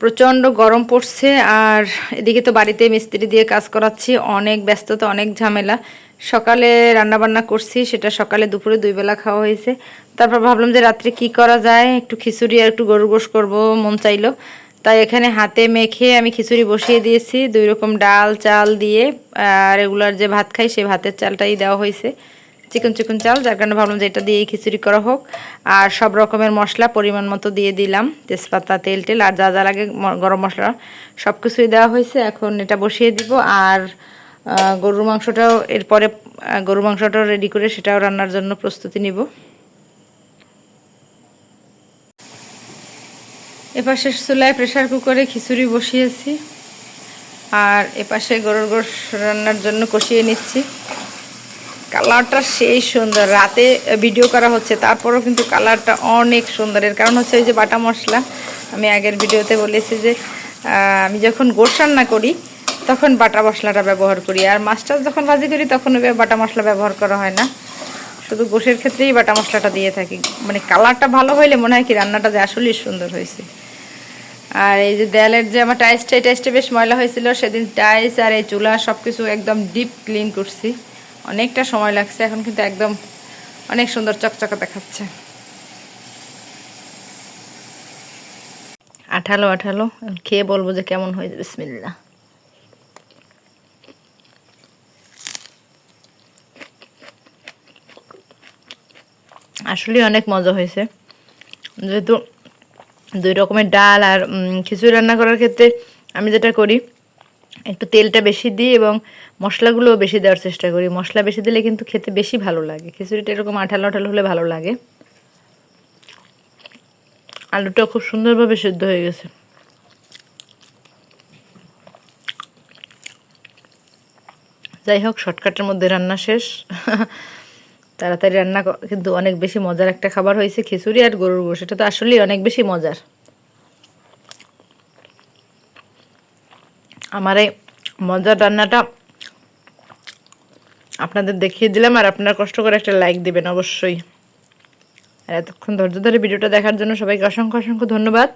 প্রচণ্ড গরম পড়ছে আর এদিকে তো বাড়িতে মিস্ত্রি দিয়ে কাজ করাচ্ছি, অনেক ব্যস্ততা, অনেক ঝামেলা। সকালে রান্না বান্না করছি, সেটা সকালে দুপুরে দুই বেলা খাওয়া হয়েছে। তারপর ভাবলাম যে রাত্রে কি করা যায়? একটু খিচুড়ি আর একটু গরু গোশ করব, মন চাইলো। তাই এখানে হাতে মেখে আমি খিচুড়ি বসিয়ে দিয়েছি। দুই রকম ডাল, চাল দিয়ে রেগুলার যে ভাত খাই, সেই ভাতের চালটাই দেওয়া হয়েছে। চিকন চিকন চাল, যার কারণে ভাবলাম যে এটা দিয়েই খিচুড়ি করা হোক। আর সব রকমের মশলা পরিমাণ মতো দিয়ে দিলাম। তেজপাতা, তেল, টেল, আর যা যা লাগে গরম মশলা সব কিছুই দেওয়া হয়েছে। এখন এটা বসিয়ে দিব। আর গরুর মাংসটাও এরপরে গরুর মাংসটাও রেডি করে সেটাও রান্নার জন্য প্রস্তুতি নিব। এপাশে চুলায় প্রেশার কুকারে খিচুড়ি বসিয়েছি। আর এপাশে গরুর গোশ রান্নার জন্য কষিয়ে নিচ্ছি। কালারটা সেই সুন্দর। রাতে ভিডিও করা হচ্ছে, তারপরেও কিন্তু কালারটা অনেক সুন্দর। এর কারণ হচ্ছে ওই যে বাটা মশলা, আমি আগের ভিডিওতে বলেছি যে আমি যখন গোশ রান্না করি, তখন বাটা মশলাটা ব্যবহার করি। আর মাছটা যখন ভাজি করি, তখন বাটা মশলা ব্যবহার করা হয় না। শুধু গোশের ক্ষেত্রেই বাটা মশলাটা দিয়ে থাকি। মানে কালারটা ভালো হইলে মনে হয় কি রান্নাটা যে আসলেই সুন্দর হয়েছে। আর এই যে দেয়ালের যে আমার টাইসটা এই টাইসটা বেশ ময়লা হয়েছিল। সেদিন টাইস আর এই চুলা সব কিছু একদম ডিপ ক্লিন করছি। অনেকটা সময় লাগছে, এখন কিন্তু একদম অনেক সুন্দর চকচকা দেখাচ্ছে। আঠালো আঠালো খেয়ে বলব যে কেমন হয়েছে বিসমিল্লা আসলে অনেক মজা হয়েছে। যেহেতু দুই রকমের ডাল আর খিচুড়ি রান্না করার ক্ষেত্রে আমি যেটা করি একটু তেলটা বেশি দিই এবং মশলাগুলোও বেশি দেওয়ার চেষ্টা করি। মশলা বেশি দিলে কিন্তু খেতে বেশি ভালো লাগে। খিচুড়িটা এরকম আঠালো আঠালো হলে ভালো লাগে। আলুটা খুব সুন্দরভাবে সিদ্ধ হয়ে গেছে। যাই হোক, শর্টকাটের মধ্যে রান্না শেষ। তাড়াতাড়ি রান্না কিন্তু অনেক বেশি মজার একটা খাবার হয়েছে খিচুড়ি আর গরুর গোশ। এটা তো আসলেই অনেক বেশি মজার। আমার এই মজার রান্নাটা আপনাদের দেখিয়ে দিলাম আর আপনারা কষ্ট করে একটা লাইক দিবেন অবশ্যই। আর এতক্ষণ ধৈর্য ধরে ভিডিওটা দেখার জন্য সবাইকে অসংখ্য অসংখ্য ধন্যবাদ।